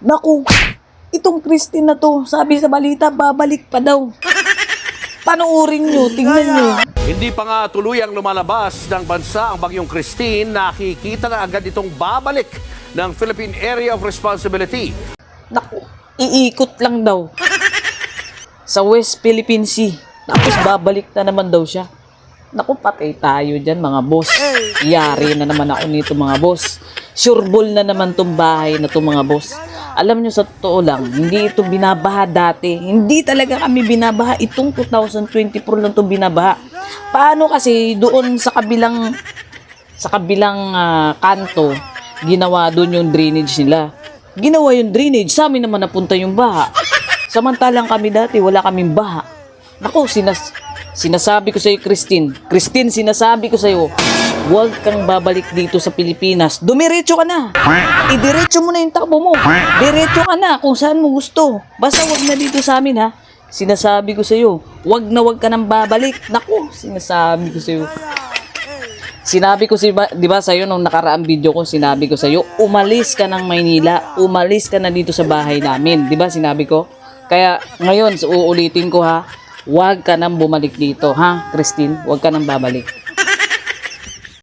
Naku, itong Christine na to, sabi sa balita, babalik pa daw. Panoorin nyo, tingnan nyo. Hindi pa nga tuluyang lumalabas ng bansa ang bagyong Christine, nakikita na agad itong babalik ng Philippine Area of Responsibility. Naku, iikot lang daw. Sa West Philippine Sea. Tapos babalik na naman daw siya. Naku, patay tayo dyan mga boss. Yari na naman ako nito mga boss. Sureball na naman tong bahay na to mga boss. Alam nyo sa totoo lang, hindi ito binabaha dati. Hindi talaga kami binabaha. Itong 2024 lang ito binabaha. Paano kasi doon sa kabilang sa kabilang ah, kanto, ginawa doon yung drainage nila. Ginawa yung drainage, sa amin naman napunta yung baha. Samantalang kami dati, wala kaming baha. Naku, sinas sinasabi ko sa iyo, Christine. Christine, sinasabi ko sa iyo, huwag kang babalik dito sa Pilipinas. Dumiretso ka na. Idiretso mo na yung takbo mo. Diretso ka na kung saan mo gusto. Basta huwag na dito sa amin, ha. Sinasabi ko sa iyo, huwag na huwag ka nang babalik. Naku, sinasabi ko sa iyo. Sinabi ko si ba, 'di ba sa iyo nung nakaraang video ko, sinabi ko sa iyo, umalis ka ng Maynila, umalis ka na dito sa bahay namin, 'di ba sinabi ko? Kaya ngayon, uulitin ko ha, huwag ka nang bumalik dito, ha, Christine? Huwag ka nang babalik.